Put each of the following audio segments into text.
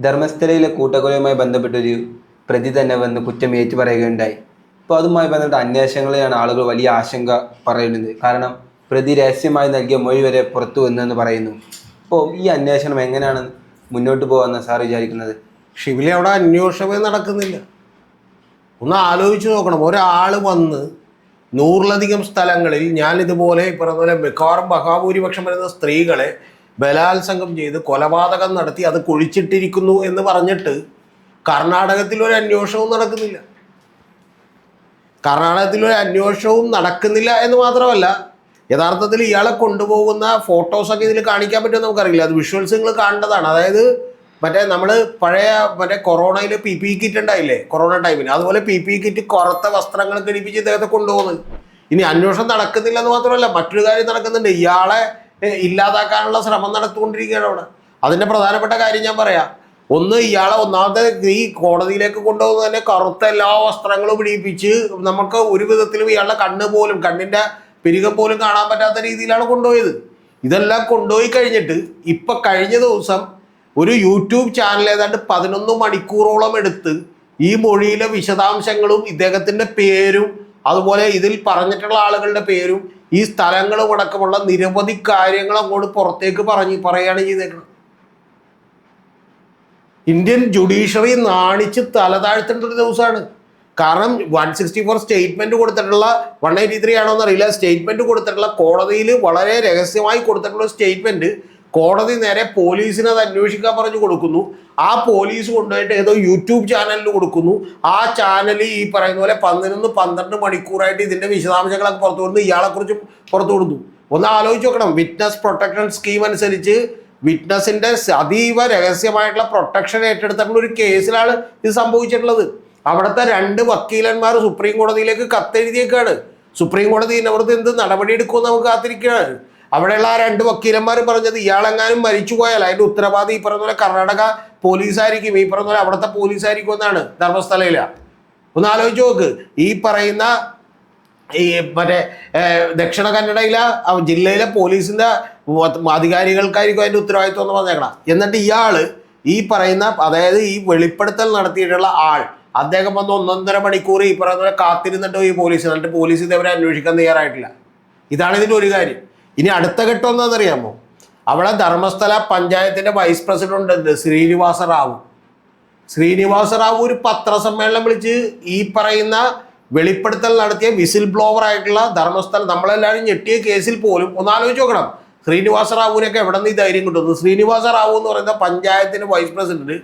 ധർമ്മസ്ഥലയിലെ കൂട്ടക്കൊലയുമായി ബന്ധപ്പെട്ടൊരു പ്രതി തന്നെ വന്ന് കുറ്റം ഏറ്റു പറയുകയുണ്ടായി. അപ്പോൾ അതുമായി ബന്ധപ്പെട്ട അന്വേഷണങ്ങളെയാണ് ആളുകൾ വലിയ ആശങ്ക പറയുന്നത്. കാരണം പ്രതി രഹസ്യമായി നൽകിയ മൊഴി വരെ പുറത്തു വന്നെന്ന് പറയുന്നു. അപ്പോൾ ഈ അന്വേഷണം എങ്ങനെയാണ് മുന്നോട്ട് പോകാമെന്ന് സാർ വിചാരിക്കുന്നത്? ഷിബിലി അവിടെ അന്വേഷണമേ നടക്കുന്നില്ല. ഒന്ന് ആലോചിച്ച് നോക്കണം. ഒരാൾ വന്ന് നൂറിലധികം സ്ഥലങ്ങളിൽ ഞാൻ ഇതുപോലെ പറഞ്ഞ പോലെ മിക്കവാറും മഹാഭൂരിപക്ഷം വരുന്ന സ്ത്രീകളെ ബലാത്സംഗം ചെയ്ത് കൊലപാതകം നടത്തി അത് കുഴിച്ചിട്ടിരിക്കുന്നു എന്ന് പറഞ്ഞിട്ട് കർണാടകത്തിൽ ഒരു അന്വേഷണവും നടക്കുന്നില്ല. കർണാടകത്തിൽ ഒരു അന്വേഷണവും നടക്കുന്നില്ല എന്ന് മാത്രമല്ല യഥാർത്ഥത്തിൽ ഇയാളെ കൊണ്ടുപോകുന്ന ഫോട്ടോസൊക്കെ ഇതിൽ കാണിക്കാൻ പറ്റുമോ നമുക്കറിയില്ല. അത് വിഷ്വൽസ് നിങ്ങൾ കാണേണ്ടതാണ് അതായത് മറ്റേ നമ്മൾ പഴയ മറ്റേ കൊറോണയിൽ പി പി കിറ്റ് ഉണ്ടായില്ലേ? കൊറോണ ടൈമിൽ അതുപോലെ പി പി കിറ്റ് കുറത്ത വസ്ത്രങ്ങൾ ഘടിപ്പിച്ച് ഇദ്ദേഹത്തെ കൊണ്ടുപോകുന്നത്. ഇനി അന്വേഷണം നടക്കുന്നില്ല എന്ന് മാത്രമല്ല മറ്റൊരു കാര്യം നടക്കുന്നുണ്ട്. ഇയാളെ ഇല്ലാതാക്കാനുള്ള ശ്രമം നടത്തുകൊണ്ടിരിക്കുകയാണ് അവിടെ. അതിന്റെ പ്രധാനപ്പെട്ട കാര്യം ഞാൻ പറയാം. ഒന്ന് ഇയാളെ ഒന്നാമത്തെ ഈ കോടതിയിലേക്ക് കൊണ്ടുപോകുന്ന തന്നെ കറുത്ത എല്ലാ വസ്ത്രങ്ങളും പിടിപ്പിച്ച് നമുക്ക് ഒരു വിധത്തിലും ഇയാളുടെ കണ്ണ് പോലും കണ്ണിന്റെ പെരുകം പോലും കാണാൻ പറ്റാത്ത രീതിയിലാണ് കൊണ്ടുപോയത്. ഇതെല്ലാം കൊണ്ടുപോയി കഴിഞ്ഞിട്ട് ഇപ്പൊ കഴിഞ്ഞ ദിവസം ഒരു യൂട്യൂബ് ചാനൽ ഏതാണ്ട് പതിനൊന്ന് മണിക്കൂറോളം എടുത്ത് ഈ മൊഴിയിലെ വിശദാംശങ്ങളും ഇദ്ദേഹത്തിന്റെ പേരും അതുപോലെ ഇതിൽ പറഞ്ഞിട്ടുള്ള ആളുകളുടെ പേരും ഈ സ്ഥലങ്ങളും അടക്കമുള്ള നിരവധി കാര്യങ്ങൾ അങ്ങോട്ട് പുറത്തേക്ക് പറഞ്ഞ് പറയുകയാണ് ചെയ്തേക്കുന്നത് ഇന്ത്യൻ ജുഡീഷ്യറി നാണിച്ച് തലതാഴ്ത്തേണ്ട ഒരു ദിവസമാണ്. കാരണം വൺ സിക്സ്റ്റി ഫോർ സ്റ്റേറ്റ്മെന്റ് കൊടുത്തിട്ടുള്ള വൺ എയ്റ്റി ത്രീ ആണോ എന്നറിയില്ല സ്റ്റേറ്റ്മെന്റ് കൊടുത്തിട്ടുള്ള കോടതിയിൽ വളരെ രഹസ്യമായി കൊടുത്തിട്ടുള്ള സ്റ്റേറ്റ്മെന്റ് കോടതി നേരെ പോലീസിനെ അത് അന്വേഷിക്കാൻ പറഞ്ഞു കൊടുക്കുന്നു. ആ പോലീസ് കൊണ്ടുപോയിട്ട് ഏതോ യൂട്യൂബ് ചാനലിൽ കൊടുക്കുന്നു. ആ ചാനൽ ഈ പറയുന്ന പോലെ പതിനൊന്ന് പന്ത്രണ്ട് മണിക്കൂറായിട്ട് ഇതിന്റെ വിശദാംശങ്ങളൊക്കെ പുറത്തു കൊടുക്കുന്നു ഇയാളെക്കുറിച്ച് പുറത്തു കൊടുത്തു. ഒന്ന് ആലോചിച്ച് നോക്കണം. വിറ്റ്നസ് പ്രൊട്ടക്ഷൻ സ്കീം അനുസരിച്ച് വിറ്റ്നസിന്റെ അതീവ രഹസ്യമായിട്ടുള്ള പ്രൊട്ടക്ഷൻ ഏറ്റെടുത്തിട്ടുള്ള ഒരു കേസിലാണ് ഇത് സംഭവിച്ചിട്ടുള്ളത്. അവിടുത്തെ രണ്ട് വക്കീലന്മാർ സുപ്രീം കോടതിയിലേക്ക് കത്തെഴുതിയേക്കാണ്. സുപ്രീം കോടതി ഇതിനവർത്ത് എന്ത് നടപടി എടുക്കുമെന്ന് നമുക്ക് കാത്തിരിക്കുകയാണ്. അവിടെയുള്ള ആ രണ്ട് വക്കീലന്മാർ പറഞ്ഞത് ഇയാളെങ്ങാനും മരിച്ചു പോയാൽ അതിന്റെ ഉത്തരവാദി ഈ പറഞ്ഞ പോലെ കർണാടക പോലീസായിരിക്കും. ഈ പറഞ്ഞ പോലെ അവിടുത്തെ പോലീസായിരിക്കും എന്നാണ് ധർമ്മസ്ഥലയില. ഒന്ന് ആലോചിച്ച് നോക്ക്. ഈ പറയുന്ന ഈ മറ്റേ ദക്ഷിണ കന്നഡയിലെ ജില്ലയിലെ പോലീസിന്റെ അധികാരികൾക്കായിരിക്കും അതിന്റെ ഉത്തരവാദിത്വം എന്ന് പറഞ്ഞേക്കണം. എന്നിട്ട് ഇയാൾ ഈ പറയുന്ന അതായത് ഈ വെളിപ്പെടുത്തൽ നടത്തിയിട്ടുള്ള ആൾ അദ്ദേഹം വന്ന് ഒന്നൊന്നര മണിക്കൂർ ഈ പറയുന്ന കാത്തിരുന്നിട്ട് ഈ പോലീസ് എന്നിട്ട് പോലീസ് ഇതേവരെ അന്വേഷിക്കാൻ തയ്യാറായിട്ടില്ല. ഇതാണ് ഇതിന്റെ ഒരു കാര്യം. ഇനി അടുത്ത ഘട്ടം എന്താണെന്നറിയാമോ? അവിടെ ധർമ്മസ്ഥല പഞ്ചായത്തിന്റെ വൈസ് പ്രസിഡന്റ് ഉണ്ട് ശ്രീനിവാസ റാവു. ശ്രീനിവാസ റാവു ഒരു പത്രസമ്മേളനം വിളിച്ച് ഈ പറയുന്ന വെളിപ്പെടുത്തൽ നടത്തിയ വിസിൽ ബ്ലോവർ ആയിട്ടുള്ള ധർമ്മസ്ഥലം നമ്മളെല്ലാവരും ഞെട്ടിയ കേസിൽ പോലും ഒന്ന് ആലോചിച്ച് നോക്കണം. ശ്രീനിവാസ റാവുവിനൊക്കെ എവിടെ നിന്ന് ഈ ധൈര്യം കിട്ടുന്നു? ശ്രീനിവാസ റാവു എന്ന് പറയുന്ന പഞ്ചായത്തിന്റെ വൈസ് പ്രസിഡന്റ്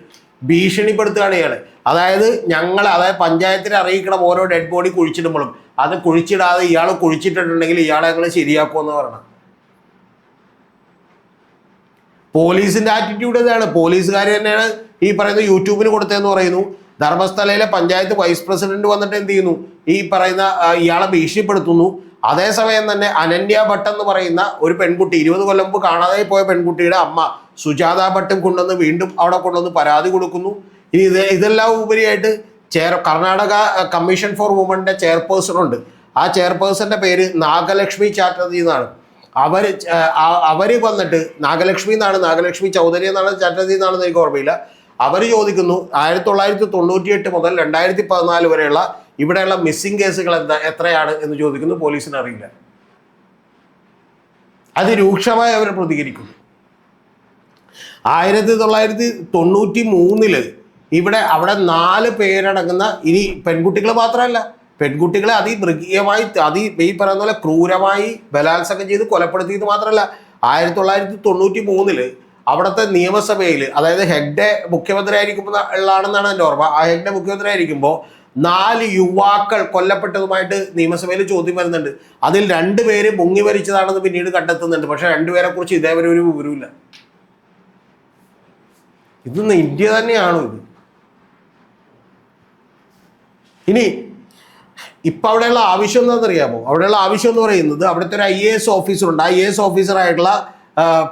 ഭീഷണിപ്പെടുത്തുകയാണ് ഇയാൾ അതായത് ഞങ്ങൾ അതായത് പഞ്ചായത്തിനെ അറിയിക്കണം ഓരോ ഡെഡ് ബോഡി കുഴിച്ചിടുമ്പോഴും. അത് കുഴിച്ചിടാതെ ഇയാൾ കുഴിച്ചിട്ടിട്ടുണ്ടെങ്കിൽ ഇയാളെ ഞങ്ങൾ ശരിയാക്കുമെന്ന് പറയണം. പോലീസിന്റെ ആറ്റിറ്റ്യൂഡ് ഇതാണ്. പോലീസുകാർ തന്നെയാണ് ഈ പറയുന്ന യൂട്യൂബിന് കൊടുത്തതെന്ന് പറയുന്നു. ധർമ്മസ്ഥലയിലെ പഞ്ചായത്ത് വൈസ് പ്രസിഡന്റ് വന്നിട്ട് എന്ത് ചെയ്യുന്നു? ഈ പറയുന്ന ഇയാളെ ഭീഷണിപ്പെടുത്തുന്നു. അതേസമയം തന്നെ അനന്യ ഭട്ട് എന്ന് പറയുന്ന ഒരു പെൺകുട്ടി ഇരുപത് കൊല്ലം മുമ്പ് കാണാതെ പോയ പെൺകുട്ടിയുടെ അമ്മ സുജാത ഭട്ടും കൊണ്ടുവന്ന് വീണ്ടും അവിടെ കൊണ്ടുവന്ന് പരാതി കൊടുക്കുന്നു. ഇനി ഇത് ഇതെല്ലാം ഉപരിയായിട്ട് ചെയർ കർണാടക കമ്മീഷൻ ഫോർ വുമന്റെ ചെയർപേഴ്സൺ ഉണ്ട്. ആ ചെയർപേഴ്സന്റെ പേര് നാഗലക്ഷ്മി ചാറ്റർജി എന്നാണ്. അവർ അവർ വന്നിട്ട് നാഗലക്ഷ്മി എന്നാണ് നാഗലക്ഷ്മി ചൗധരി എന്നാണ് ചാറ്റർജി എന്നാണെന്ന് എനിക്ക് ഓർമ്മയില്ല. അവർ ചോദിക്കുന്നു ആയിരത്തി തൊള്ളായിരത്തി തൊണ്ണൂറ്റി എട്ട് മുതൽ രണ്ടായിരത്തി പതിനാല് വരെയുള്ള ഇവിടെയുള്ള മിസ്സിംഗ് കേസുകൾ എന്താ എത്രയാണ് എന്ന് ചോദിക്കുന്നു പോലീസിന് അറിയില്ല. അത് അതിരൂക്ഷമായി അവർ പ്രതികരിക്കുന്നു. ആയിരത്തി തൊള്ളായിരത്തി തൊണ്ണൂറ്റി മൂന്നിൽ ഇവിടെ അവിടെ നാല് പേരടങ്ങുന്ന ഇനി പെൺകുട്ടികൾ മാത്രമല്ല പെൺകുട്ടികളെ അതിമൃഗീയമായി അതി ഈ പറയുന്ന പോലെ ക്രൂരമായി ബലാത്സംഗം ചെയ്ത് കൊലപ്പെടുത്തിയത് മാത്രമല്ല ആയിരത്തി തൊള്ളായിരത്തി തൊണ്ണൂറ്റി മൂന്നിൽ അവിടുത്തെ നിയമസഭയിൽ അതായത് ഹെഗ്ഡെ മുഖ്യമന്ത്രി ആയിരിക്കുമ്പോൾ ഉള്ളതാണെന്നാണ് എന്റെ ഓർമ്മ. ആ ഹെഗ്ഡെ മുഖ്യമന്ത്രി ആയിരിക്കുമ്പോൾ നാല് യുവാക്കൾ കൊല്ലപ്പെട്ടതുമായിട്ട് നിയമസഭയിൽ ചോദ്യം വരുന്നുണ്ട്. അതിൽ രണ്ടുപേര് മുങ്ങി മരിച്ചതാണെന്ന് പിന്നീട് കണ്ടെത്തുന്നുണ്ട്. പക്ഷെ രണ്ടുപേരെ കുറിച്ച് ഇതേവരെ ഒരു വിവരമില്ല ഇതൊന്ന് ഇന്ത്യ തന്നെയാണോ ഇത്? ഇനി ഇപ്പൊ അവിടെയുള്ള ആവശ്യം എന്താണെന്നറിയാമോ? അവിടെയുള്ള ആവശ്യം എന്ന് പറയുന്നത് അവിടുത്തെ ഒരു ഐ എ എസ് ഓഫീസറുണ്ട് ഐ എ എസ് ഓഫീസറായിട്ടുള്ള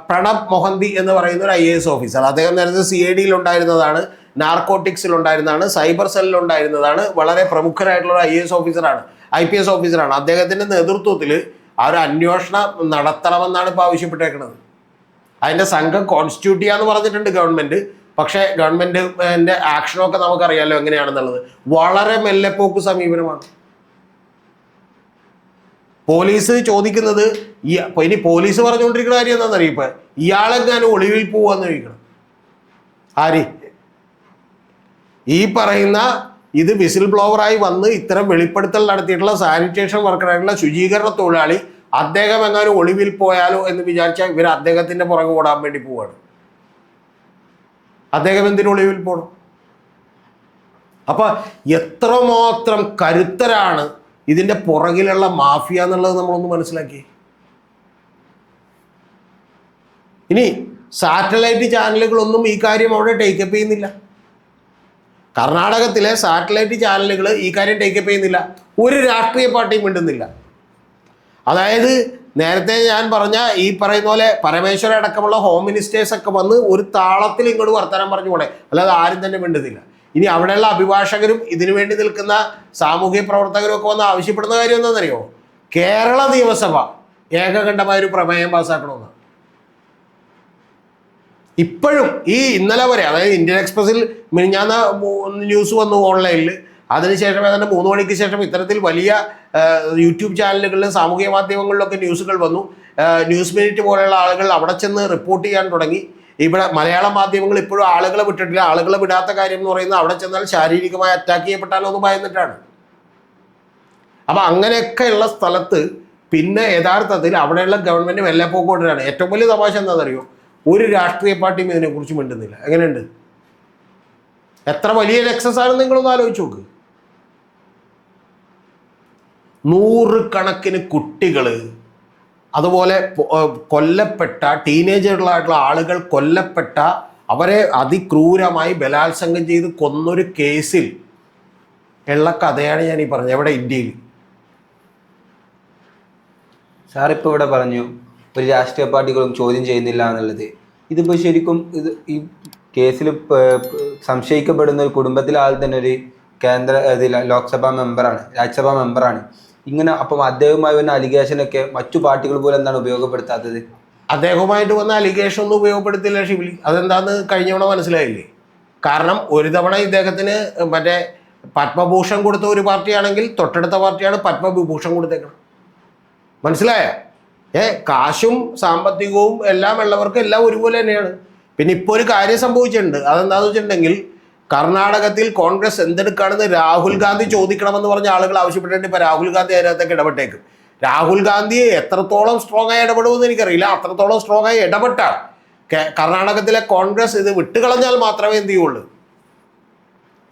പ്രണബ് മൊഹന്തി എന്ന് പറയുന്ന ഒരു ഐ എ എസ് ഓഫീസർ അദ്ദേഹം നേരത്തെ സി ഐ ഡിയിൽ ഉണ്ടായിരുന്നതാണ് നാർക്കോട്ടിക്സിൽ ഉണ്ടായിരുന്നതാണ് സൈബർ സെല്ലിൽ ഉണ്ടായിരുന്നതാണ് വളരെ പ്രമുഖരായിട്ടുള്ള ഒരു ഐ എ എസ് ഓഫീസറാണ് ഐ പി എസ് ഓഫീസറാണ് അദ്ദേഹത്തിന്റെ നേതൃത്വത്തിൽ ആ ഒരു അന്വേഷണം നടത്തണമെന്നാണ് ഇപ്പോൾ ആവശ്യപ്പെട്ടേക്കുന്നത് അതിന്റെ സംഘം കോൺസ്റ്റിറ്റ്യൂട്ട് ചെയ്യാന്ന് പറഞ്ഞിട്ടുണ്ട് ഗവൺമെന്റ് പക്ഷേ ഗവൺമെന്റിന്റെ ആക്ഷനൊക്കെ നമുക്കറിയാമല്ലോ എങ്ങനെയാണെന്നുള്ളത്. വളരെ മെല്ലെപ്പോക്ക് സമീപനമാണ്. പോലീസ് ചോദിക്കുന്നത് ഈ ഇനി പോലീസ് പറഞ്ഞുകൊണ്ടിരിക്കുന്ന കാര്യം എന്താണെന്നറിയാം? ഇപ്പൊ ഞാൻ ഒളിവിൽ പോവാന്ന് ചോദിക്കണം. ആര്? ഈ പറയുന്ന ഇത് വിസിൽ ബ്ലോവറായി വന്ന് ഇത്തരം വെളിപ്പെടുത്തൽ നടത്തിയിട്ടുള്ള സാനിറ്റേഷൻ വർക്കറായിട്ടുള്ള ശുചീകരണ തൊഴിലാളി അദ്ദേഹം എങ്ങാനും ഒളിവിൽ പോയാലോ എന്ന് വിചാരിച്ചാൽ ഇവർ അദ്ദേഹത്തിന്റെ പുറകെ ഓടാൻ വേണ്ടി പോവാണ്. അദ്ദേഹം എന്തിനു ഒളിവിൽ പോകണം അപ്പൊ എത്രമാത്രം കരുത്തരാണ് ഇതിന്റെ പുറകിലുള്ള മാഫിയ എന്നുള്ളത് നമ്മളൊന്ന് മനസ്സിലാക്കി. ഇനി സാറ്റലൈറ്റ് ചാനലുകളൊന്നും ഈ കാര്യം അവിടെ ടേക്കപ്പ് ചെയ്യുന്നില്ല. കർണാടകത്തിലെ സാറ്റലൈറ്റ് ചാനലുകൾ ഈ കാര്യം ടേക്കപ്പ് ചെയ്യുന്നില്ല. ഒരു രാഷ്ട്രീയ പാർട്ടിയും മിണ്ടുന്നില്ല. അതായത് നേരത്തെ ഞാൻ പറഞ്ഞ ഈ പറയുന്ന പോലെ പരമേശ്വര അടക്കമുള്ള ഹോം മിനിസ്റ്റേഴ്സ് ഒക്കെ വന്ന് ഒരു താളത്തിൽ ഇങ്ങോട്ട് വർത്തമാനം പറഞ്ഞു പോണേ. അല്ലാതെ ആരും തന്നെ മിണ്ടുന്നില്ല. ഇനി അവിടെയുള്ള അഭിഭാഷകരും ഇതിനു വേണ്ടി നിൽക്കുന്ന സാമൂഹ്യ പ്രവർത്തകരും ഒക്കെ വന്ന് ആവശ്യപ്പെടുന്ന കാര്യം എന്താണെന്നറിയോ? കേരള നിയമസഭ ഏകകണ്ഠമായ ഒരു പ്രമേയം പാസ്സാക്കണമെന്ന്. ഇപ്പോഴും ഈ ഇന്നലെ വരെ അതായത് ഇന്ത്യൻ എക്സ്പ്രസിൽ മിനിഞ്ഞാന്ന ന്യൂസ് വന്നു ഓൺലൈനിൽ. അതിനുശേഷം ഏതാണ്ട് മൂന്ന് മണിക്ക് ശേഷം ഇത്തരത്തിൽ വലിയ യൂട്യൂബ് ചാനലുകളിലും സാമൂഹിക മാധ്യമങ്ങളിലൊക്കെ ന്യൂസുകൾ വന്നു. ന്യൂസ് മിനിറ്റ് പോലെയുള്ള ആളുകൾ അവിടെ ചെന്ന് റിപ്പോർട്ട് ചെയ്യാൻ തുടങ്ങി. ഇവിടെ മലയാള മാധ്യമങ്ങൾ ഇപ്പോഴും ആളുകളെ വിട്ടിട്ടില്ല. ആളുകളെ വിടാത്ത കാര്യം എന്ന് പറയുന്നത് അവിടെ ചെന്നാൽ ശാരീരികമായി അറ്റാക്ക് ചെയ്യപ്പെട്ടാലോ എന്ന് ഭയന്നിട്ടാണ്. അപ്പം അങ്ങനെയൊക്കെയുള്ള സ്ഥലത്ത് പിന്നെ യഥാർത്ഥത്തിൽ അവിടെയുള്ള ഗവൺമെന്റ് വെല്ലപ്പോക്കോട്ടിലാണ് ഏറ്റവും വലിയ തമാശ എന്താണെന്നറിയോ? ഒരു രാഷ്ട്രീയ പാർട്ടിയും ഇതിനെക്കുറിച്ച് മിണ്ടുന്നില്ല. എങ്ങനെയുണ്ട്? എത്ര വലിയ നെക്സസ് ആണെന്ന് നിങ്ങളൊന്ന് ആലോചിച്ച് നോക്ക്. നൂറുകണക്കിന് കുട്ടികൾ അതുപോലെ കൊല്ലപ്പെട്ട ടീനേജറുകളായിട്ടുള്ള ആളുകൾ കൊല്ലപ്പെട്ട അവരെ അതിക്രൂരമായി ബലാത്സംഗം ചെയ്ത് കൊന്നൊരു കേസിൽ ഉള്ള കഥയാണ് ഞാൻ ഈ പറഞ്ഞത്. എവിടെ? ഇന്ത്യയിൽ. സാർ ഇപ്പോൾ ഇവിടെ പറഞ്ഞു ഒരു രാഷ്ട്രീയ പാർട്ടികളും ചോദ്യം ചെയ്യുന്നില്ല എന്നുള്ളത്. ഇതിപ്പോൾ ശരിക്കും ഇത് ഈ കേസിൽ സംശയിക്കപ്പെടുന്ന ഒരു കുടുംബത്തിലെ ആൾ തന്നെ ഒരു കേന്ദ്ര ഇതിൽ ലോക്സഭാ മെമ്പറാണ് രാജ്യസഭാ മെമ്പറാണ്. ഇങ്ങനെ അപ്പം അദ്ദേഹവുമായി വന്ന അലിഗേഷനൊക്കെ മറ്റു പാർട്ടികൾ പോലെ എന്താണ് ഉപയോഗപ്പെടുത്താത്തത്? അദ്ദേഹവുമായിട്ട് വന്ന അലിഗേഷൻ ഒന്നും ഉപയോഗപ്പെടുത്തില്ല ഷിബിലി. അതെന്താന്ന് കഴിഞ്ഞ തവണ മനസ്സിലായില്ലേ? കാരണം ഒരു തവണ ഇദ്ദേഹത്തിന് മറ്റേ പത്മഭൂഷൺ കൊടുത്ത ഒരു പാർട്ടിയാണെങ്കിൽ തൊട്ടടുത്ത പാർട്ടിയാണ് പത്മവിഭൂഷൺ കൊടുത്തേക്കണം മനസ്സിലായോ? ഏ കാശും സാമ്പത്തികവും എല്ലാം ഉള്ളവർക്ക് എല്ലാം ഒരുപോലെ തന്നെയാണ്. പിന്നെ ഇപ്പോൾ ഒരു കാര്യം സംഭവിച്ചിട്ടുണ്ട്. അതെന്താണെന്ന് വെച്ചിട്ടുണ്ടെങ്കിൽ കർണാടകത്തിൽ കോൺഗ്രസ് എന്തെടുക്കാണെന്ന് രാഹുൽ ഗാന്ധി ചോദിക്കണമെന്ന് പറഞ്ഞ ആളുകൾ ആവശ്യപ്പെട്ടിട്ട് ഇപ്പോൾ രാഹുൽ ഗാന്ധി അതിനകത്തേക്ക് ഇടപെട്ടേക്കും. രാഹുൽ ഗാന്ധിയെ എത്രത്തോളം സ്ട്രോങ് ആയി ഇടപെടുമെന്ന് എനിക്കറിയില്ല. അത്രത്തോളം സ്ട്രോങ് ആയി ഇടപെട്ടാൽ കർണാടകത്തിലെ കോൺഗ്രസ് ഇത് വിട്ടുകളഞ്ഞാൽ മാത്രമേ എന്ത് ചെയ്യുള്ളൂ?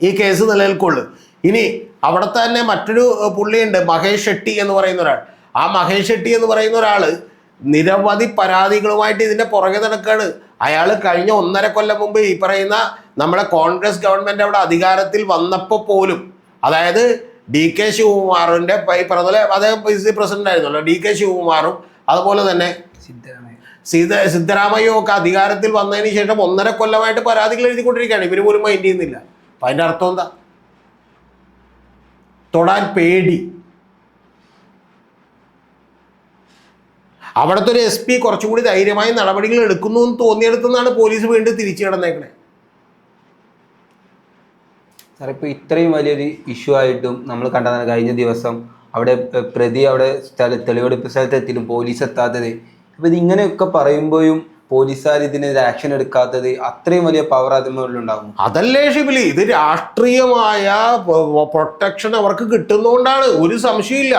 ഈ കേസ് നിലനിൽക്കുള്ളൂ. ഇനി അവിടെ തന്നെ മറ്റൊരു പുള്ളിയുണ്ട് മഹേഷ് ഷെട്ടി എന്ന് പറയുന്ന ഒരാൾ. ആ മഹേഷ് ഷെട്ടി എന്ന് പറയുന്ന ഒരാൾ നിരവധി പരാതികളുമായിട്ട് ഇതിന്റെ പുറകെ നടക്കുകയാണ് അയാൾ കഴിഞ്ഞ ഒന്നര കൊല്ലം മുമ്പ് ഈ പറയുന്ന നമ്മുടെ കോൺഗ്രസ് ഗവൺമെന്റ് അവിടെ അധികാരത്തിൽ വന്നപ്പോൾ പോലും അതായത് ഡി കെ ശിവകുമാറിന്റെ ഈ പറഞ്ഞ അദ്ദേഹം പി സി പ്രസിഡന്റ് ആയിരുന്നല്ലോ. ഡി കെ ശിവകുമാറും അതുപോലെ തന്നെ സീത സിദ്ധരാമയ്യോ ഒക്കെ അധികാരത്തിൽ വന്നതിന് ശേഷം ഒന്നര കൊല്ലമായിട്ട് പരാതികൾ എഴുതിക്കൊണ്ടിരിക്കുകയാണ്. ഇവർ പോലും മൈൻഡ് ചെയ്യുന്നില്ല. അപ്പം അതിന്റെ അർത്ഥം എന്താ? തൊടാൻ പേടി. അവിടുത്തെ ഒരു എസ് പി കുറച്ചും കൂടി ധൈര്യമായി നടപടികൾ എടുക്കുന്നു എന്ന് തോന്നിയെടുത്തെന്നാണ് പോലീസ് വീണ്ടും തിരിച്ചു കിടന്നേക്കണേ. സാർ ഇപ്പോൾ ഇത്രയും വലിയൊരു ഇഷ്യൂ ആയിട്ടും നമ്മൾ കണ്ടതാണ് കഴിഞ്ഞ ദിവസം അവിടെ പ്രതി അവിടെ സ്ഥല തെളിവെടുപ്പ് സ്ഥലത്ത് എത്തിയിട്ടും പോലീസ് എത്താത്തത് അപ്പോൾ ഇതിങ്ങനെയൊക്കെ പറയുമ്പോഴും പോലീസുകാർ ഇതിനെതിരെ ആക്ഷൻ എടുക്കാത്തത് അത്രയും വലിയ പവർ അതിനുള്ളിലുണ്ടാകും അതല്ലേ ഷിബിലി? ഇത് രാഷ്ട്രീയമായ പ്രൊട്ടക്ഷൻ അവർക്ക് കിട്ടുന്നതുകൊണ്ടാണ് ഒരു സംശയമില്ല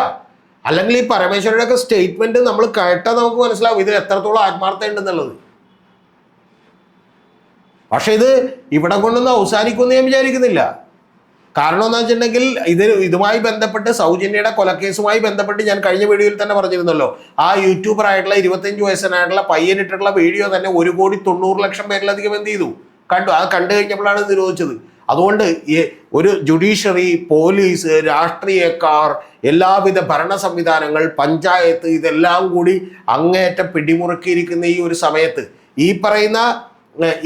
അല്ലെങ്കിൽ ഈ പരമേശ്വരയുടെ ഒക്കെ സ്റ്റേറ്റ്മെന്റ് നമ്മൾ കേട്ടാൽ നമുക്ക് മനസ്സിലാവും ഇതിൽ എത്രത്തോളം ആത്മാർത്ഥത ഉണ്ടെന്നുള്ളത്. പക്ഷെ ഇത് ഇവിടെ കൊണ്ടൊന്നും അവസാനിക്കുമെന്ന് ഞാൻ വിചാരിക്കുന്നില്ല. കാരണം എന്താ വെച്ചിട്ടുണ്ടെങ്കിൽ ഇത് ഇതുമായി ബന്ധപ്പെട്ട് സൗജന്യയുടെ കൊലക്കേസുമായി ബന്ധപ്പെട്ട് ഞാൻ കഴിഞ്ഞ വീഡിയോയിൽ തന്നെ പറഞ്ഞിരുന്നല്ലോ. ആ യൂട്യൂബർ ആയിട്ടുള്ള ഇരുപത്തഞ്ച് വയസ്സനായിട്ടുള്ള പയ്യനിട്ടുള്ള വീഡിയോ തന്നെ ഒരു കോടി തൊണ്ണൂറ് ലക്ഷം പേരിലധികം എന്ത് ചെയ്തു? കണ്ടു. അത് കണ്ടു കഴിഞ്ഞപ്പോഴാണ് നിരോധിച്ചത്. അതുകൊണ്ട് ഒരു ജുഡീഷ്യറി പോലീസ് രാഷ്ട്രീയക്കാർ എല്ലാവിധ ഭരണ സംവിധാനങ്ങൾ പഞ്ചായത്ത് ഇതെല്ലാം കൂടി അങ്ങേറ്റം പിടിമുറുക്കിയിരിക്കുന്ന ഈ ഒരു സമയത്ത്. ഈ പറയുന്ന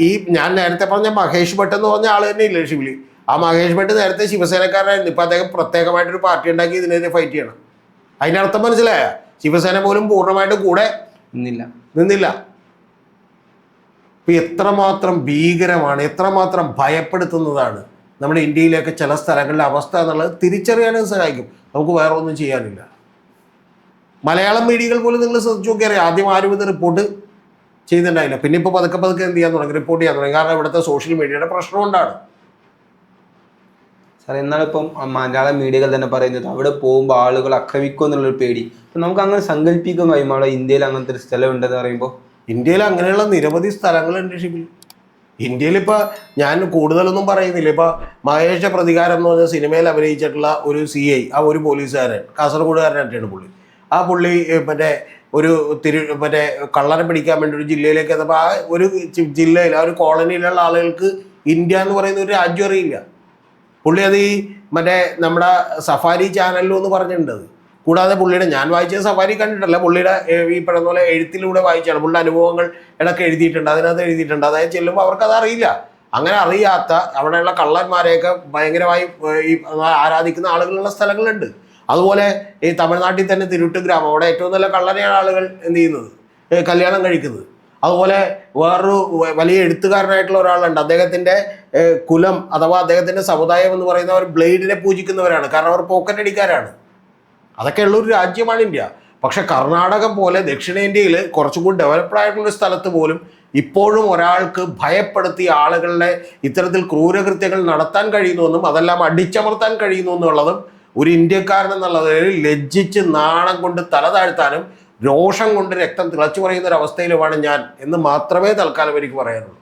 ഈ ഞാൻ നേരത്തെ പറഞ്ഞ മഹേഷ് ഭട്ട് എന്ന് പറഞ്ഞ ആൾ തന്നെ ഇല്ലേ ആ മഹേഷ് ഭട്ട് നേരത്തെ ശിവസേനക്കാരനായിരുന്നു. ഇപ്പൊ അദ്ദേഹം പ്രത്യേകമായിട്ടൊരു പാർട്ടി ഉണ്ടാക്കി ഇതിനെതിരെ ഫൈറ്റ് ചെയ്യണം. അതിനർത്ഥം മനസ്സിലായ? ശിവസേന പോലും പൂർണമായിട്ട് കൂടെ നിന്നില്ല. നിന്നില്ല. ഇപ്പൊ എത്രമാത്രം ഭീകരമാണ് എത്രമാത്രം ഭയപ്പെടുത്തുന്നതാണ് നമ്മുടെ ഇന്ത്യയിലൊക്കെ ചില സ്ഥലങ്ങളിലെ അവസ്ഥ എന്നുള്ളത് തിരിച്ചറിയാനും സഹായിക്കും. നമുക്ക് വേറെ ഒന്നും ചെയ്യാനില്ല. മലയാളം മീഡിയകൾ പോലും നിങ്ങൾ ശ്രദ്ധിച്ചു നോക്കിയറിയാം ആദ്യം ആരും ഇത് റിപ്പോർട്ട് ചെയ്യുന്നുണ്ടായില്ല. പിന്നെ ഇപ്പോൾ പതുക്കെ പതുക്കെ എന്ത് ചെയ്യാൻ തുടങ്ങി? റിപ്പോർട്ട് ചെയ്യാൻ തുടങ്ങി. കാരണം ഇവിടുത്തെ സോഷ്യൽ മീഡിയയുടെ പ്രശ്നം കൊണ്ടാണ്. സാർ എന്നാലിപ്പം മലയാള മീഡിയകൾ തന്നെ പറയുന്നത് അവിടെ പോകുമ്പോൾ ആളുകൾ ആക്രമിക്കും എന്നുള്ളൊരു പേടി. അപ്പം നമുക്ക് അങ്ങനെ സങ്കല്പിക്കാൻ കഴിയുമ്പോൾ അവിടെ ഇന്ത്യയിൽ അങ്ങനത്തെ ഒരു സ്ഥലം ഉണ്ടെന്ന് പറയുമ്പോൾ ഇന്ത്യയിൽ അങ്ങനെയുള്ള നിരവധി സ്ഥലങ്ങളുണ്ട് ഷിബിൽ. ഇന്ത്യയിൽ ഇപ്പോൾ ഞാൻ കൂടുതലൊന്നും പറയുന്നില്ല. ഇപ്പോൾ മഹേഷ പ്രതികാരം എന്ന് പറഞ്ഞ സിനിമയിൽ അഭിനയിച്ചിട്ടുള്ള ഒരു സി ഐ ആ ഒരു പോലീസുകാരൻ കാസർഗോഡുകാരനായിട്ടാണ് പുള്ളി. ആ പുള്ളി മറ്റേ ഒരു തിരു മറ്റേ കള്ളനെ പിടിക്കാൻ വേണ്ടി ഒരു ജില്ലയിലേക്ക് എത്തപ്പോൾ ആ ഒരു ജില്ലയിൽ ആ ഒരു കോളനിയിലുള്ള ആളുകൾക്ക് ഇന്ത്യ എന്ന് പറയുന്ന ഒരു രാജ്യം അറിയില്ല. പുള്ളി അത് ഈ മറ്റേ നമ്മുടെ സഫാരി ചാനലിലും എന്ന് പറഞ്ഞിട്ടുണ്ട് കൂടാതെ പുള്ളിയുടെ ഞാൻ വായിച്ചത് സഫാരി കണ്ടിട്ടല്ല പുള്ളിയുടെ ഈ പറയുന്ന പോലെ എഴുത്തിലൂടെ വായിച്ചാണ് പുള്ളിയുടെ അനുഭവങ്ങൾ ഇടയ്ക്ക് എഴുതിയിട്ടുണ്ട് അതിനകത്ത് എഴുതിയിട്ടുണ്ട്. അതായത് ചെല്ലുമ്പോൾ അവർക്ക് അത് അറിയില്ല. അങ്ങനെ അറിയാത്ത അവിടെയുള്ള കള്ളന്മാരെയൊക്കെ ഭയങ്കരമായി ഈ ആരാധിക്കുന്ന ആളുകളുള്ള സ്ഥലങ്ങളുണ്ട്. അതുപോലെ ഈ തമിഴ്നാട്ടിൽ തന്നെ തിരുട്ട് ഗ്രാമം അവിടെ ഏറ്റവും നല്ല കള്ളനെയാണ് ആളുകൾ എന്ത് ചെയ്യുന്നത്? കല്യാണം കഴിക്കുന്നത്. അതുപോലെ വേറൊരു വലിയ എഴുത്തുകാരനായിട്ടുള്ള ഒരാളുണ്ട്. അദ്ദേഹത്തിന്റെ കുലം അഥവാ അദ്ദേഹത്തിന്റെ സമുദായം എന്ന് പറയുന്ന അവർ ബ്ലേഡിനെ പൂജിക്കുന്നവരാണ്. കാരണം അവർ പോക്കറ്റ് അടിക്കാരാണ് അതൊക്കെ ഉള്ള ഒരു രാജ്യമാണ് ഇന്ത്യ. പക്ഷെ കർണാടകം പോലെ ദക്ഷിണേന്ത്യയിൽ കുറച്ചും കൂടി ഡെവലപ്ഡ് ആയിട്ടുള്ള സ്ഥലത്ത് പോലും ഇപ്പോഴും ഒരാൾക്ക് ഭയപ്പെടുത്തി ആളുകളുടെ ഇത്തരത്തിൽ ക്രൂരകൃത്യങ്ങൾ നടത്താൻ കഴിയുന്നുവെന്നും അതെല്ലാം അടിച്ചമർത്താൻ കഴിയുന്നു എന്നുള്ളതും ഒരു ഇന്ത്യക്കാരൻ എന്നുള്ളത് ലജ്ജിച്ച് നാണം കൊണ്ട് തല താഴ്ത്താനും രോഷം കൊണ്ട് രക്തം തിളച്ചു പറയുന്ന ഒരു അവസ്ഥയിലുമാണ് ഞാൻ എന്ന് മാത്രമേ തൽക്കാലം എനിക്ക് പറയാനുള്ളൂ.